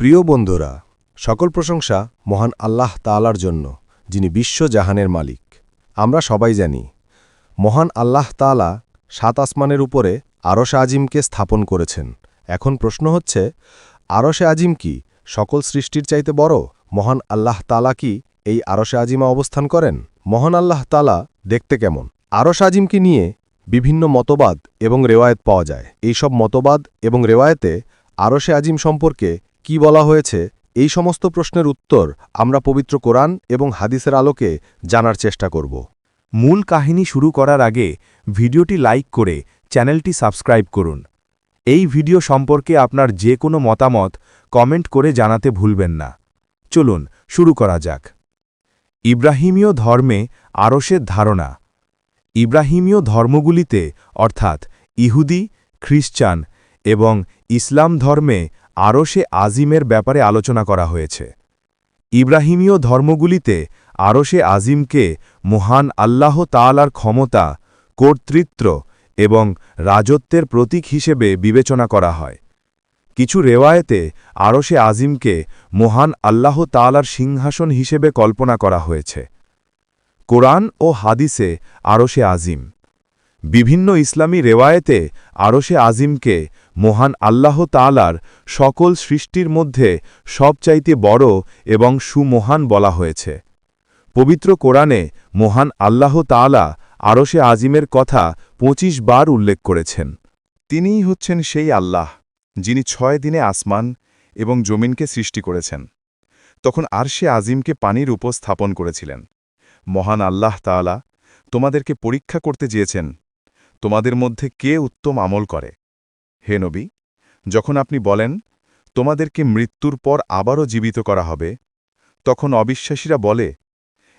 প্রিয় বন্ধুরা, সকল প্রশংসা মহান আল্লাহ তালার জন্য, যিনি বিশ্ব জাহানের মালিক। আমরা সবাই জানি, মহান আল্লাহ তালা সাত আসমানের উপরে আরশে আজিমকে স্থাপন করেছেন। এখন প্রশ্ন হচ্ছে, আরশে আজিম কি সকল সৃষ্টির চাইতে বড়? মহান আল্লাহ তালা কি এই আরশে আজিমা অবস্থান করেন? মহান আল্লাহ তালা দেখতে কেমন? আরশ আজিমকে নিয়ে বিভিন্ন মতবাদ এবং রেওয়ায়েত পাওয়া যায়? এই সব মতবাদ এবং রেওয়ায়েতে আরশে আজিম সম্পর্কে কি বলা হয়েছে, এই সমস্ত প্রশ্নের উত্তর আমরা পবিত্র কোরআন এবং হাদিসের আলোকে জানার চেষ্টা করব। মূল কাহিনী শুরু করার আগে ভিডিওটি লাইক করে চ্যানেলটি সাবস্ক্রাইব করুন। এই ভিডিও সম্পর্কে আপনার যে কোনো মতামত কমেন্ট করে জানাতে ভুলবেন না। চলুন, শুরু করা যাক। ইব্রাহিমীয় ধর্মে আরশের ধারণা। ইব্রাহিমীয় ধর্মগুলিতে, অর্থাৎ ইহুদি, খ্রিস্টান এবং ইসলাম ধর্মে আরশে আজিমের ব্যাপারে আলোচনা করা হয়েছে। ইব্রাহিমীয় ধর্মগুলিতে আরশে আজিমকে মহান আল্লাহ তালার ক্ষমতা, কর্তৃত্ব এবং রাজত্বের প্রতীক হিসেবে বিবেচনা করা হয়। কিছু রেওয়ায়েতে আরশে আজিমকে মহান আল্লাহ তালার সিংহাসন হিসেবে কল্পনা করা হয়েছে। কোরআন ও হাদিসে আরশে আজিম। বিভিন্ন ইসলামী রেওয়ায়েতে আরশে আজিমকে মহান আল্লাহ তালার সকল সৃষ্টির মধ্যে সবচাইতে বড় এবং সুমহান বলা হয়েছে। পবিত্র কোরআনে মহান আল্লাহ তালা আরশে আজিমের কথা ২৫ বার উল্লেখ করেছেন। তিনিই হচ্ছেন সেই আল্লাহ, যিনি ছয় দিনে আসমান এবং জমিনকে সৃষ্টি করেছেন। তখন আরশে আজিমকে পানির উপর স্থাপন করেছিলেন। মহান আল্লাহ তাআলা তোমাদেরকে পরীক্ষা করতে চেয়েছেন। তোমাদের মধ্যে কে উত্তম আমল করে? হে নবী, যখন আপনি বলেন, তোমাদেরকে মৃত্যুর পর আবারও জীবিত করা হবে, তখন অবিশ্বাসীরা বলে,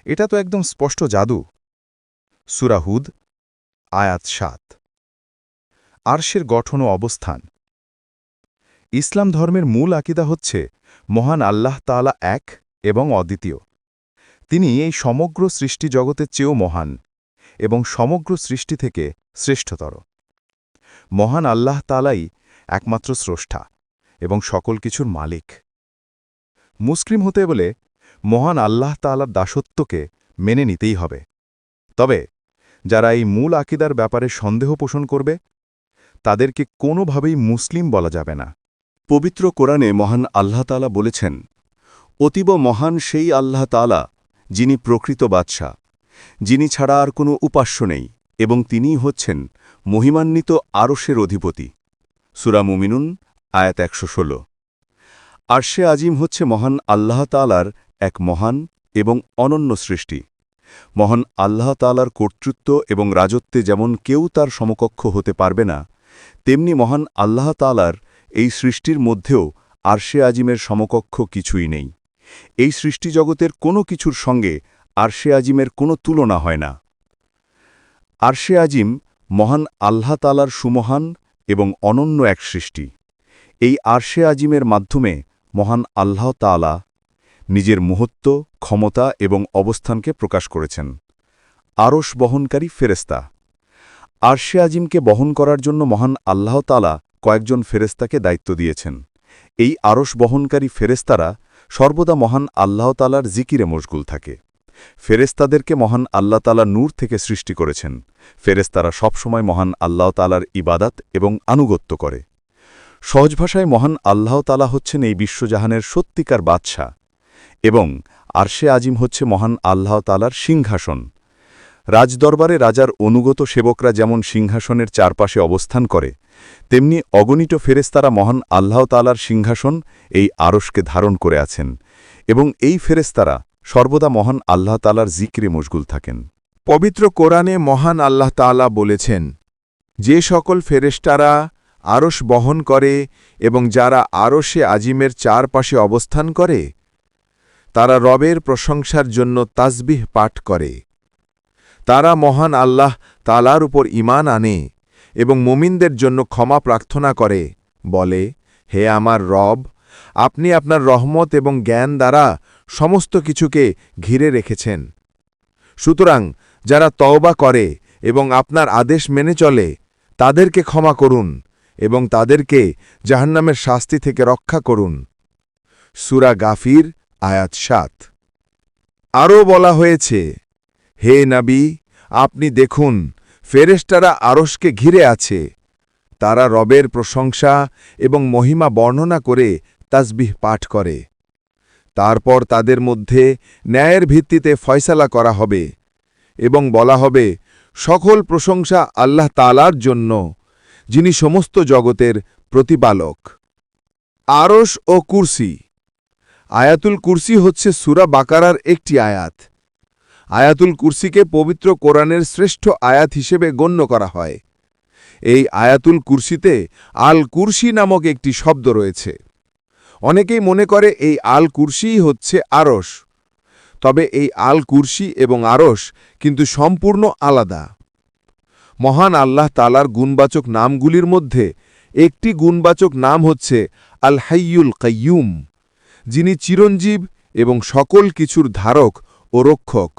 এটা তো একদম স্পষ্ট জাদু। সুরাহুদ আয়াত সাত। আরশের গঠন ও অবস্থান। ইসলাম ধর্মের মূল আকিদা হচ্ছে মহান আল্লাহ তাআলা এক এবং অদ্বিতীয়। তিনি এই সমগ্র সৃষ্টি জগতের চেয়েও মহান এবং সমগ্র সৃষ্টি থেকে শ্রেষ্ঠতর। মহান আল্লাহ তালাই একমাত্র স্রষ্টা এবং সকল কিছুর মালিক। মুসলিম হতে বলে মহান আল্লাহ তালার দাসত্বকে মেনে নিতেই হবে। তবে যারা এই মূল আকিদার ব্যাপারে সন্দেহ পোষণ করবে, তাদেরকে কোনোভাবেই মুসলিম বলা যাবে না। পবিত্র কোরআনে মহান আল্লাহ তালা বলেছেন, অতীব মহান সেই আল্লাহ তালা যিনি প্রকৃত বাদশাহ, যিনি ছাড়া আর কোনো উপাস্য নেই। এবং তিনিই হচ্ছেন মহিমান্বিত আরশের অধিপতি। সুরা মুমিনুন, আয়াত একশো ষোলো। আরশে আজিম হচ্ছে মহান আল্লাহ তালার এক মহান এবং অনন্য সৃষ্টি। মহান আল্লাহ তালার কর্তৃত্ব এবং রাজত্বে যেমন কেউ তার সমকক্ষ হতে পারবে না, তেমনি মহান আল্লাহ তালার এই সৃষ্টির মধ্যেও আরশে আজিমের সমকক্ষ কিছুই নেই। এই সৃষ্টি জগতের কোনো কিছুর সঙ্গে আরশে আজিমের কোনো তুলনা হয় না। আরশে আজিম মহান আল্লাহ তালার সুমহান এবং অনন্য এক সৃষ্টি। এই আরশে আজিমের মাধ্যমে মহান আল্লাহ তালা নিজের মুহূর্ত, ক্ষমতা এবং অবস্থানকে প্রকাশ করেছেন। আরশ বহনকারী ফেরেস্তা আরশে আজিমকে বহন করার জন্য মহান আল্লাহ তালা কয়েকজন ফেরেস্তাকে দায়িত্ব দিয়েছেন। এই আরশ বহনকারী ফেরেস্তারা সর্বদা মহান আল্লাহ তালার জিকিরে মশগুল থাকে। ফেরেস্তাদেরকে মহান আল্লাহ তালা নূর থেকে সৃষ্টি করেছেন। ফেরেস্তারা সবসময় মহান আল্লাহ তালার ইবাদাত এবং আনুগত্য করে। সহজ ভাষায় মহান আল্লাহ তালা হচ্ছেন এই বিশ্বজাহানের সত্যিকার বাদশাহ এবং আরশে আজিম হচ্ছে মহান আল্লাহ তালার সিংহাসন। রাজদরবারে রাজার অনুগত সেবকরা যেমন সিংহাসনের চারপাশে অবস্থান করে, তেমনি অগণিত ফেরেস্তারা মহান আল্লাহ তালার সিংহাসন এই আরশকে ধারণ করে আছেন এবং এই ফেরেস্তারা সর্বদা মহান আল্লাহ তালার জিক্রে মশগুল থাকেন। পবিত্র কোরআনে মহান আল্লাহ তাআলা বলেছেন, যে সকল ফেরেশতারা আরশ বহন করে এবং যারা আরশে আজিমের চারপাশে অবস্থান করে, তারা রবের প্রশংসার জন্য তাসবিহ পাঠ করে। তারা মহান আল্লাহ তালার উপর ইমান আনে এবং মুমিনদের জন্য ক্ষমা প্রার্থনা করে। বলে, হে আমার রব, আপনি আপনার রহমত এবং জ্ঞান দ্বারা সমস্ত কিছুকে ঘিরে রেখেছেন। সুতরাং যারা তওবা করে এবং আপনার আদেশ মেনে চলে, তাদেরকে ক্ষমা করুন এবং তাদেরকে জাহান্নামের শাস্তি থেকে রক্ষা করুন। সুরা গাফির, আয়াত সাত। আরও বলা হয়েছে, হে নাবি, আপনি দেখুন, ফেরেশতারা আরশকে ঘিরে আছে। তারা রবের প্রশংসা এবং মহিমা বর্ণনা করে তাসবিহ পাঠ করে। তারপর তাদের মধ্যে ন্যায়ের ভিত্তিতে ফয়সালা করা হবে এবং বলা হবে, সকল প্রশংসা আল্লাহ তালার জন্য, যিনি সমস্ত জগতের প্রতিপালক। আরশ ও কুরসি। আয়াতুল কুরসি হচ্ছে সুরা বাকারার একটি আয়াত। আয়াতুল কুরসিকে পবিত্র কোরআনের শ্রেষ্ঠ আয়াত হিসেবে গণ্য করা হয়। এই আয়াতুল কুরসিতে আল কুরসি নামক একটি শব্দ রয়েছে। অনেকেই মনে করে এই আল কুরসিই হচ্ছে আরশ। তবে এই আল কুরসি এবং আরশ কিন্তু সম্পূর্ণ আলাদা। মহান আল্লাহ তালার গুণবাচক নামগুলির মধ্যে একটি গুণবাচক নাম হচ্ছে আল হাইয়ুল কাইয়ুম, যিনি চিরঞ্জীব এবং সকল কিছুর ধারক ও রক্ষক।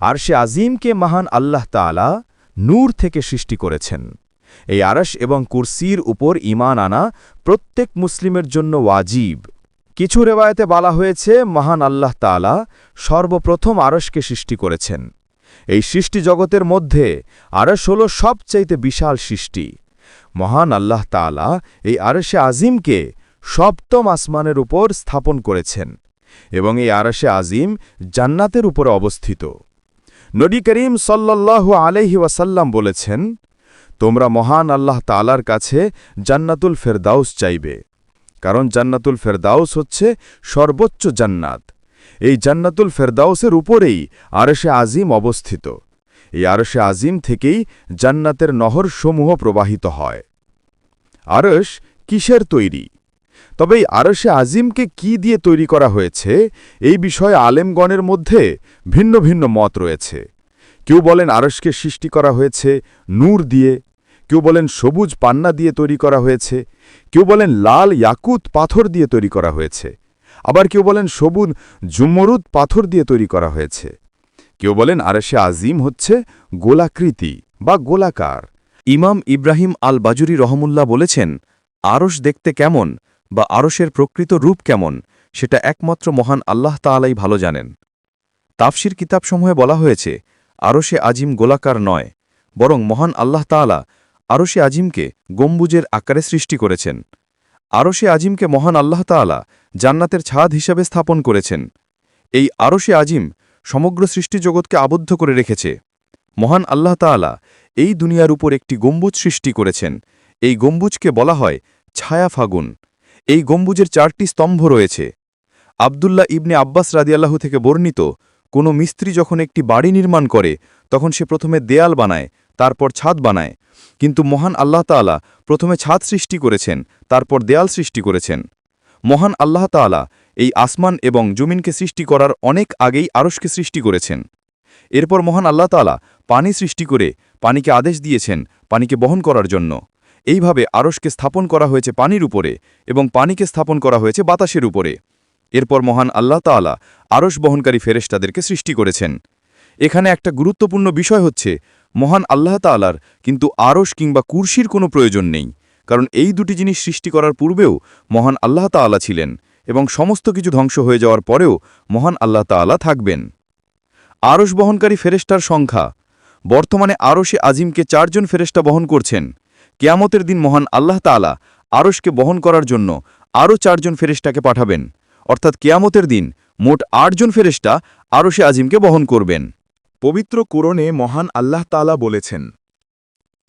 আর সে আজিমকে মহান আল্লাহ তাআলা নূর থেকে সৃষ্টি করেছেন। এই আরশ এবং কুরসির উপর ঈমান আনা প্রত্যেক মুসলিমের জন্য ওয়াজিব। কিছু রেবায়তে বলা হয়েছে, মহান আল্লাহ তাআলা সর্বপ্রথম আরশকে সৃষ্টি করেছেন। এই সৃষ্টি জগতের মধ্যে আরশ হল সবচাইতে বিশাল সৃষ্টি। মহান আল্লাহ তাআলা এই আরশে আজিমকে সপ্তম আসমানের উপর স্থাপন করেছেন এবং এই আরশে আজিম জান্নাতের উপরে অবস্থিত। নবী করিম সাল্লাল্লাহু আলাইহি ওয়াসাল্লাম বলেছেন তোমরা মহান আল্লাহ তালার কাছে জান্নাতুল ফেরদাউস চাইবে। কারণ জান্নাতুল ফেরদাউস হচ্ছে সর্বোচ্চ জান্নাত। এই জান্নাতুল ফেরদাউসের উপরেই আরশে আজিম অবস্থিত। এই আরশে আজিম থেকেই জান্নাতের নহরসমূহ প্রবাহিত হয়। আরশ কিসের তৈরি? তবে এই আরশে আজিমকে কি দিয়ে তৈরি করা হয়েছে? এই বিষয়ে আলেমগণের মধ্যে ভিন্ন ভিন্ন মত রয়েছে। কেউ বলেন আরশকে সৃষ্টি করা হয়েছে নূর দিয়ে কেউ বলেন সবুজ পান্না দিয়ে তৈরি করা হয়েছে, কেউ বলেন লাল ইয়াকুত পাথর দিয়ে তৈরি করা হয়েছে, আবার কেউ বলেন সবুজ জুমরুদ পাথর দিয়ে তৈরি করা হয়েছে। কেউ বলেন আরশে আজিম হচ্ছে গোলাকৃতি বা গোলাকার। ইমাম ইব্রাহিম আল বাজুরি রহমুল্লাহ বলেছেন, আরশ দেখতে কেমন বা আরশের প্রকৃত রূপ কেমন, সেটা একমাত্র মহান আল্লাহ তাআলাই ভালো জানেন। তাফসির কিতাবসমূহে বলা হয়েছে, আরশে আজিম গোলাকার নয়, বরং মহান আল্লাহ তাআলা আরশে আজিমকে গম্বুজের আকারে সৃষ্টি করেছেন। আরশে আজিমকে মহান আল্লাহ তাআলা জান্নাতের ছাদ হিসাবে স্থাপন করেছেন। এই আরশে আজিম সমগ্র সৃষ্টিজগৎকে আবদ্ধ করে রেখেছে। মহান আল্লাহ তাআলা এই দুনিয়ার উপর একটি গম্বুজ সৃষ্টি করেছেন। এই গম্বুজকে বলা হয় ছায়া ফাগুন। এই গম্বুজের চারটি স্তম্ভ রয়েছে। আবদুল্লাহ ইবনে আব্বাস রাদিয়াল্লাহু থেকে বর্ণিত, কোনো মিস্ত্রি যখন একটি বাড়ি নির্মাণ করে, তখন সে প্রথমে দেয়াল বানায় তারপর ছাদ বানায়। কিন্তু মহান আল্লাহ তাআলা প্রথমে ছাদ সৃষ্টি করেছেন, তারপর দেয়াল সৃষ্টি করেছেন। মহান আল্লাহ তাআলা এই আসমান এবং জমিনকে সৃষ্টি করার অনেক আগেই আরশকে সৃষ্টি করেছেন। এরপর মহান আল্লাহ তাআলা পানি সৃষ্টি করে পানিকে আদেশ দিয়েছেন পানিকে বহন করার জন্য। এইভাবে আরশকে স্থাপন করা হয়েছে পানির উপরে এবং পানিকে স্থাপন করা হয়েছে বাতাসের উপরে। এরপর মহান আল্লাহ তাআলা আরশ বহনকারী ফেরেশতাদেরকে সৃষ্টি করেছেন। এখানে একটা গুরুত্বপূর্ণ বিষয় হচ্ছে মহান আল্লাহ তাআলার, কিন্তু আরশ কিংবা কুরসির কোনো প্রয়োজন নেই। কারণ এই দুটি জিনিস সৃষ্টি করার পূর্বেও মহান আল্লাহ তাআলা ছিলেন এবং সমস্ত কিছু ধ্বংস হয়ে যাওয়ার পরেও মহান আল্লাহ তাআলা থাকবেন। আরশ বহনকারী ফেরেশতার সংখ্যা। বর্তমানে আরশে আজিমকে চারজন ফেরেশতা বহন করছেন। কেয়ামতের দিন মহান আল্লাহ তাআলা আরশকে বহন করার জন্য আরও চারজন ফেরেশতাকে পাঠাবেন। অর্থাৎ কেয়ামতের দিন মোট আটজন ফেরেশতা আরশে আজিমকে বহন করবেন। পবিত্র কোরণে মহান আল্লাহ তালা বলেছেন,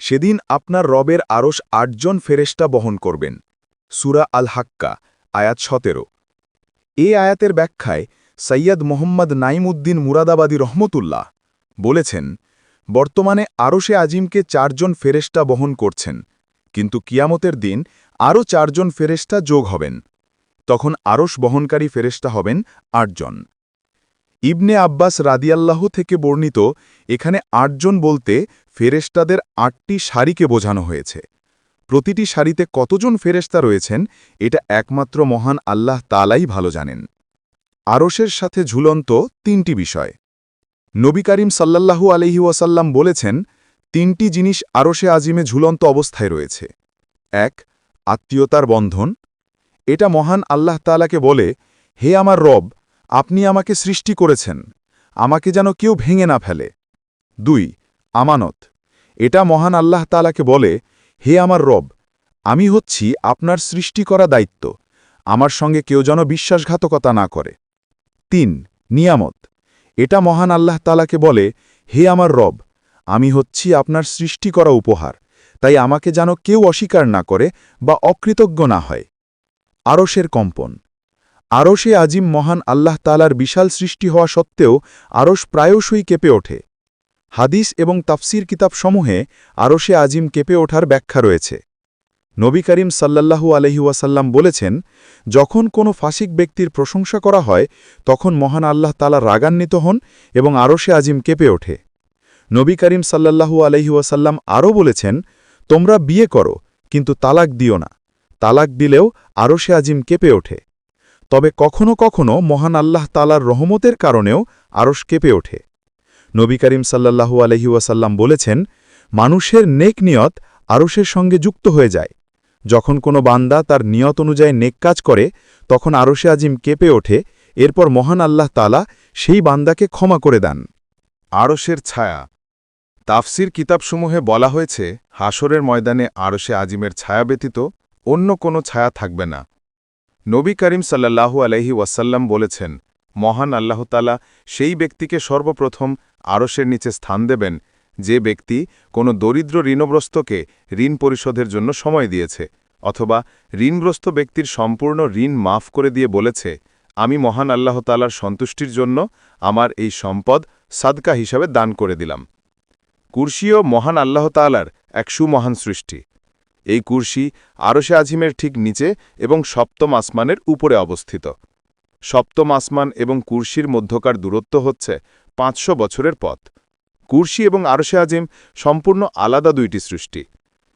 সেদিন আপনার রবের আরশ আটজন ফেরেশতা বহন করবেন। সুরা আল হাক্কা আয়াত সতেরো। এ আয়াতের ব্যাখ্যায় সৈয়দ মোহাম্মদ নাইমুদ্দিন মুরাদাবাদী রহমতুল্লাহ বলেছেন, বর্তমানে আরশে আজিমকে চারজন ফেরেশতা বহন করছেন, কিন্তু কিয়ামতের দিন আরও চারজন ফেরেশতা যোগ হবেন। তখন আরশ বহনকারী ফেরেশতা হবেন আটজন। ইবনে আব্বাস রাদিয়াল্লাহ থেকে বর্ণিত, এখানে আটজন বলতে ফেরেশতাদের আটটি সারিকে বোঝানো হয়েছে। প্রতিটি সারিতে কতজন ফেরেশতা রয়েছেন, এটা একমাত্র মহান আল্লাহ তালাই ভালো জানেন। আরশের সাথে ঝুলন্ত তিনটি বিষয়। নবী করিম সাল্লাল্লাহু আলহি ওয়াসাল্লাম বলেছেন, তিনটি জিনিস আরশে আজিমে ঝুলন্ত অবস্থায় রয়েছে। এক, আত্মীয়তার বন্ধন। এটা মহান আল্লাহ তালাকে বলে, হে আমার রব আপনি আমাকে সৃষ্টি করেছেন। আমাকে যেন কেউ ভেঙে না ফেলে। দুই, আমানত। এটা মহান আল্লাহ তালাকে বলে, হে আমার রব, আমি হচ্ছি আপনার সৃষ্টি করা দায়িত্ব। আমার সঙ্গে কেউ যেন বিশ্বাসঘাতকতা না করে। তিন, নিয়ামত। এটা মহান আল্লাহ তালাকে বলে, হে আমার রব, আমি হচ্ছি আপনার সৃষ্টি করা উপহার। তাই আমাকে যেন কেউ অস্বীকার না করে বা অকৃতজ্ঞ না হয়। আরশের কম্পন। আরশে আজিম মহান আল্লাহ তালার বিশাল সৃষ্টি হওয়া সত্ত্বেও আরশ প্রায়শই কেঁপে ওঠে। হাদিস এবং তাফসির কিতাবসমূহে আরশে আজিম কেঁপে ওঠার ব্যাখ্যা রয়েছে। নবী করিম সাল্লাল্লাহু আলহি ওয়াসাল্লাম বলেছেন, যখন কোনো ফাসিক ব্যক্তির প্রশংসা করা হয়, তখন মহান আল্লাহ তালা রাগান্বিত হন এবং আরশে আজিম কেঁপে ওঠে। নবী করিম সাল্লাল্লাহু আলহি ওয়াসাল্লাম আরও বলেছেন, তোমরা বিয়ে করো, কিন্তু তালাক দিও না। তালাক দিলেও আরশে আজিম কেঁপে ওঠে। তবে কখনো কখনো মহান আল্লাহ তালার রহমতের কারণেও আরশ কেঁপে ওঠে। নবী করিম সাল্লাল্লাহু আলহি ওয়াসাল্লাম বলেছেন, মানুষের নেক নিয়ত আরশের সঙ্গে যুক্ত হয়ে যায়। যখন কোনো বান্দা তার নিয়ত অনুযায়ী নেক কাজ করে, তখন আরশে আজিম কেঁপে ওঠে, এরপর মহান আল্লাহ তালা সেই বান্দাকে ক্ষমা করে দেন। আরশের ছায়া। তাফসির কিতাবসমূহে বলা হয়েছে হাসরের ময়দানে আরশে আজিমের ছায়া ব্যতীত অন্য কোনো ছায়া থাকবে না। নবী করিম সাল্লাল্লাহু আলহি ওয়াসাল্লাম বলেছেন, মহান আল্লাহতালা সেই ব্যক্তিকে সর্বপ্রথম আরশের নিচে স্থান দেবেন, যে ব্যক্তি কোনো দরিদ্র ঋণগ্রস্তকে ঋণ পরিশোধের জন্য সময় দিয়েছে, অথবা ঋণগ্রস্ত ব্যক্তির সম্পূর্ণ ঋণ মাফ করে দিয়ে বলেছে, আমি মহান আল্লাহতালার সন্তুষ্টির জন্য আমার এই সম্পদ সাদকা হিসাবে দান করে দিলাম। কুর্সিও মহান আল্লাহ তালার এক সুমহান সৃষ্টি। এই কুর্সি আরশে আজিমের ঠিক নিচে এবং সপ্তম আসমানের উপরে অবস্থিত। সপ্তম আসমান এবং কুর্সির মধ্যকার দূরত্ব হচ্ছে পাঁচশো বছরের পথ। কুর্সি এবং আরশে আজিম সম্পূর্ণ আলাদা দুইটি সৃষ্টি।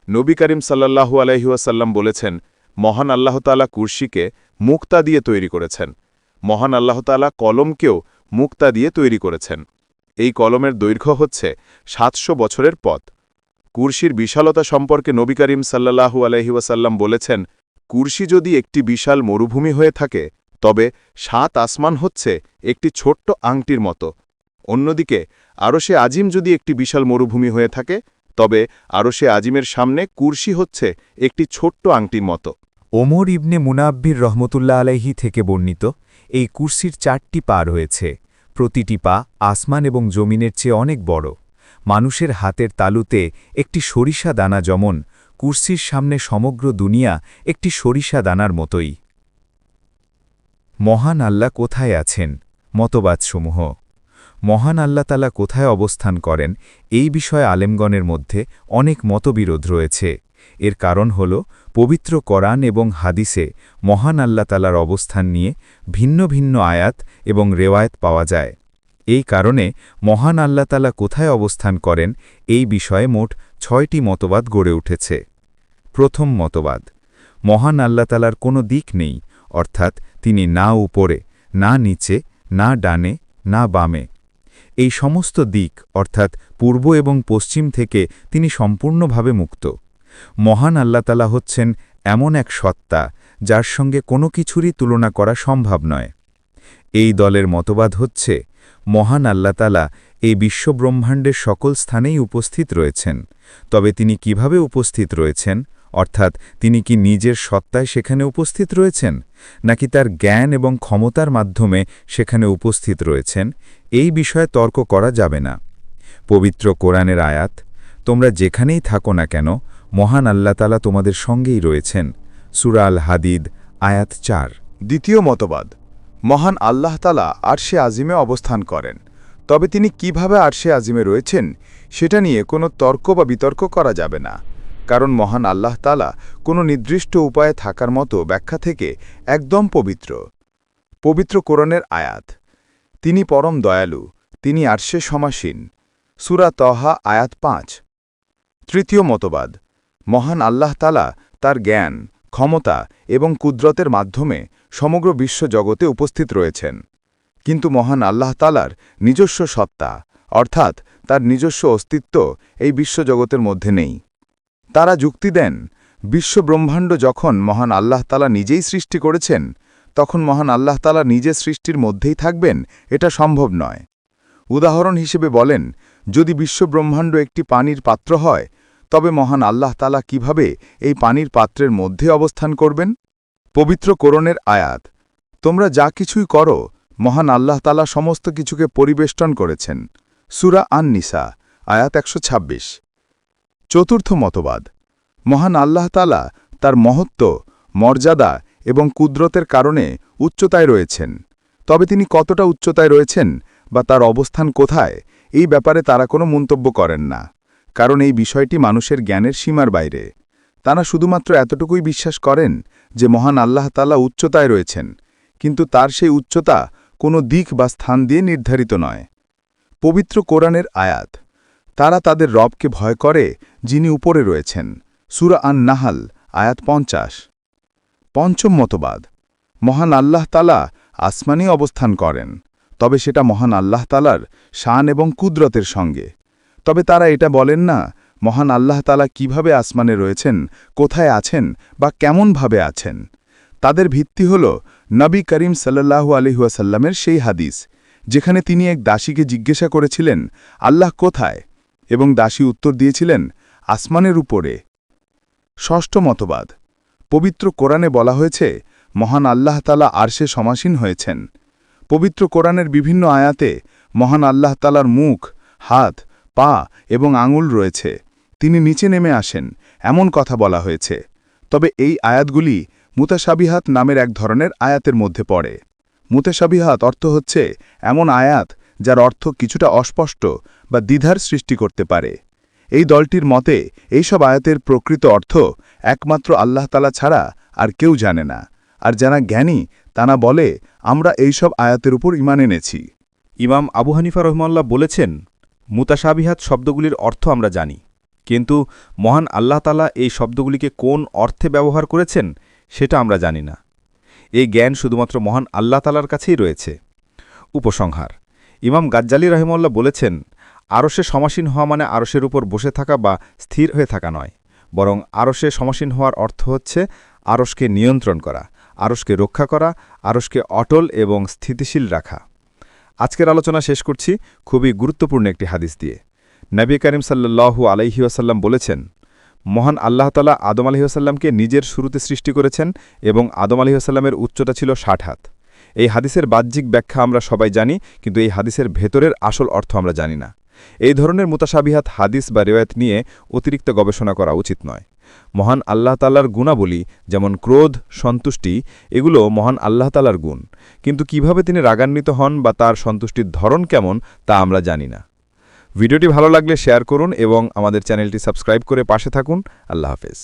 নবী করিম সাল্লাহু আলহিউসাল্লাম বলেছেন, মহান আল্লাহতালা কুর্সিকে মুক্তা দিয়ে তৈরি করেছেন। মহান আল্লাহতালা কলমকেও মুক্তা দিয়ে তৈরি করেছেন। এই কলমের দৈর্ঘ্য হচ্ছে সাতশো বছরের পথ। কুর্সির বিশালতা সম্পর্কে নবী করিম সাল্লাহু আলহিউসাল্লাম বলেছেন কুর্সি যদি একটি বিশাল মরুভূমি হয়ে থাকে, তবে সাত আসমান হচ্ছে একটি ছোট্ট আংটির মতো। অন্যদিকে, আরশে আজিম যদি একটি বিশাল মরুভূমি হয়ে থাকে, তবে আরশে আজিমের সামনে কুর্সি হচ্ছে একটি ছোট্ট আংটির মতো। ওমর ইবনে মুনাব্বির রহমতুল্লাহ আলাইহি থেকে বর্ণিত, এই কুর্সির চারটি পা রয়েছে। প্রতিটি পা আসমান এবং জমিনের চেয়ে অনেক বড়। মানুষের হাতের তালুতে একটি সরিষা দানা যেমন, কুর্সির সামনে সমগ্র দুনিয়া একটি সরিষা দানার মতোই। মহান আল্লাহ কোথায় আছেন? মতবাদসমূহ। মহান আল্লাতালা কোথায় অবস্থান করেন? এই বিষয়ে আলেমগণের মধ্যে অনেক মতবিরোধ রয়েছে। এর কারণ হল, পবিত্র কোরআন এবং হাদিসে মহান আল্লাতালার অবস্থান নিয়ে ভিন্ন ভিন্ন আয়াত এবং রেওয়ায়ত পাওয়া যায়। এই কারণে মহান আল্লাতালা কোথায় অবস্থান করেন এই বিষয়ে মোট ছয়টি মতবাদ গড়ে উঠেছে। প্রথম মতবাদ, মহান আল্লাতালার কোনো দিক নেই, অর্থাৎ তিনি না উপরে, না নিচে, না ডানে, না বামে। এই সমস্ত দিক, অর্থাৎ পূর্ব এবং পশ্চিম থেকে তিনি সম্পূর্ণভাবে মুক্ত। মহান আল্লাতালা হচ্ছেন এমন এক সত্তা, যার সঙ্গে কোনো কিছুরই তুলনা করা সম্ভব নয়। এই দলের মতবাদ হচ্ছে মহান আল্লাতালা এই বিশ্বব্রহ্মাণ্ডের সকল স্থানেই উপস্থিত রয়েছেন। তবে তিনি কীভাবে উপস্থিত রয়েছেন? অর্থাৎ তিনি কি নিজের সত্তায় সেখানে উপস্থিত রয়েছেন? নাকি তার জ্ঞান এবং ক্ষমতার মাধ্যমে সেখানে উপস্থিত রয়েছেন? এই বিষয়ে তর্ক করা যাবে না। পবিত্র কোরআনের আয়াত, তোমরা যেখানেই থাকো না কেন, মহান আল্লাতালা তোমাদের সঙ্গেই রয়েছেন। সুরাল হাদিদ আয়াত চার। দ্বিতীয় মতবাদ মহান আল্লাহ তালা আরশে আজিমে অবস্থান করেন। তবে তিনি কীভাবে আরশে আজিমে রয়েছেন, সেটা নিয়ে কোনো তর্ক বা বিতর্ক করা যাবে না। কারণ মহান আল্লাহ তালা কোনো নির্দিষ্ট উপায়ে থাকার মতো ব্যাখ্যা থেকে একদম পবিত্র। পবিত্র কোরণের আয়াত, তিনি পরম দয়ালু, তিনি আরশে সমাসীন। সুরা তহা আয়াত পাঁচ। তৃতীয় মতবাদ, মহান আল্লাহ তালা তার জ্ঞান, ক্ষমতা এবং কুদরতের মাধ্যমে সমগ্র বিশ্বজগতে উপস্থিত রয়েছেন। কিন্তু মহান আল্লাহ তালার নিজস্ব সত্তা, অর্থাৎ তার নিজস্ব অস্তিত্ব এই বিশ্বজগতের মধ্যে নেই। তারা যুক্তি দেন, বিশ্বব্রহ্মাণ্ড যখন মহান আল্লাহ তালা নিজেই সৃষ্টি করেছেন, তখন মহান আল্লাহ তালা নিজের সৃষ্টির মধ্যেই থাকবেন, এটা সম্ভব নয়। উদাহরণ হিসেবে বলেন, যদি বিশ্বব্রহ্মাণ্ড একটি পানির পাত্র হয়, তবে মহান আল্লাহ তালা কীভাবে এই পানির পাত্রের মধ্যে অবস্থান করবেন? পবিত্র কোরণের আয়াত। তোমরা যা কিছুই করো, মহান আল্লাহ তালা সমস্ত কিছুকে পরিবেষ্টন করেছেন। সুরা আন নিসা আয়াত একশো ছাব্বিশ। চতুর্থ মতবাদ, মহান আল্লাহ তালা তার মহত্ব, মর্যাদা এবং কুদরতের কারণে উচ্চতায় রয়েছেন। তবে তিনি কতটা উচ্চতায় রয়েছেন বা তার অবস্থান কোথায়, এই ব্যাপারে তারা কোনো মন্তব্য করেন না। কারণ এই বিষয়টি মানুষের জ্ঞানের সীমার বাইরে। তারা শুধুমাত্র এতটুকুই বিশ্বাস করেন যে মহান আল্লাহ তালা উচ্চতায় রয়েছেন, কিন্তু তার সেই উচ্চতা কোনো দিক বা স্থান দিয়ে নির্ধারিত নয়। পবিত্র কোরআনের আয়াত, তারা তাদের রবকে ভয় করে যিনি উপরে রয়েছেন, সুরা আন নাহাল আয়াত পঞ্চাশ। পঞ্চম মতবাদ, মহান আল্লাহ তালা আসমানে অবস্থান করেন, তবে সেটা মহান আল্লাহ তালার শান এবং কুদরতের সঙ্গে। তবে তারা এটা বলেন না মহান আল্লাহ তালা কীভাবে আসমানে রয়েছেন, কোথায় আছেন বা কেমনভাবে আছেন? তাদের ভিত্তি হল নবী করিম সাল্লাহু আলহিহাসাল্লামের সেই হাদিস, যেখানে তিনি এক দাসীকে জিজ্ঞাসা করেছিলেন, আল্লাহ কোথায়? এবং দাসী উত্তর দিয়েছিলেন, আসমানের উপরে। ষষ্ঠ মতবাদ, পবিত্র কোরআনে বলা হয়েছে, মহান আল্লাহ তালা আরশে সমাসীন হয়েছেন। পবিত্র কোরআনের বিভিন্ন আয়াতে মহান আল্লাহ তালার মুখ, হাত, পা এবং আঙুল রয়েছে। তিনি নিচে নেমে আসেন, এমন কথা বলা হয়েছে। তবে এই আয়াতগুলি মুতাসাবিহাত নামের এক ধরনের আয়াতের মধ্যে পড়ে। মুতাসাবিহাত অর্থ হচ্ছে এমন আয়াত যার অর্থ কিছুটা অস্পষ্ট বা দ্বিধার সৃষ্টি করতে পারে। এই দলটির মতে এইসব আয়াতের প্রকৃত অর্থ একমাত্র আল্লাহ তালা ছাড়া আর কেউ জানে না। আর যারা জ্ঞানী, তারা বলে, আমরা এইসব আয়াতের উপর ইমান এনেছি। ইমাম আবু হানিফা রহমাল্লাহ বলেছেন, মুতাসাবিহাত শব্দগুলির অর্থ আমরা জানি। কিন্তু মহান আল্লাহ তালা এই শব্দগুলিকে কোন অর্থে ব্যবহার করেছেন সেটা আমরা জানি না। এই জ্ঞান শুধুমাত্র মহান আল্লাহ তালার কাছেই রয়েছে। উপসংহার। ইমাম গাজ্জালি রহমল্লা বলেছেন, আরশে সমাসীন হওয়া মানে আরশের উপর বসে থাকা বা স্থির হয়ে থাকা নয়, বরং আরশে সমাসীন হওয়ার অর্থ হচ্ছে আরশকে নিয়ন্ত্রণ করা, আরশকে রক্ষা করা, আরশকে অটল এবং স্থিতিশীল রাখা। আজকের আলোচনা শেষ করছি। খুবই গুরুত্বপূর্ণ একটি হাদিস দিয়ে। নবী করিম সাল্লাল্লাহু আলাইহি ওয়াসাল্লাম বলেছেন, মহান আল্লাহ তালা আদম আলহিহাসাল্লামকে নিজের শুরুতে সৃষ্টি করেছেন এবং আদম আলহিহাসাল্লামের উচ্চতা ছিল ষাট হাত। এই হাদিসের বাহ্যিক ব্যাখ্যা আমরা সবাই জানি, কিন্তু এই হাদিসের ভেতরের আসল অর্থ আমরা জানি না। এই ধরনের মুতাসাবিহাত হাদিস বা রেওয়ায়ত নিয়ে অতিরিক্ত গবেষণা করা উচিত নয়। মহান আল্লাহ তাল্লার গুণাবলী, যেমন ক্রোধ, সন্তুষ্টি, এগুলো মহান আল্লাহ তালার গুণ। কিন্তু কীভাবে তিনি রাগান্বিত হন বা তার সন্তুষ্টির ধরন কেমন, তা আমরা জানি না। ভিডিওটি ভালো লাগলে শেয়ার করুন এবং আমাদের চ্যানেলটি সাবস্ক্রাইব করে পাশে থাকুন। আল্লাহ হাফেজ।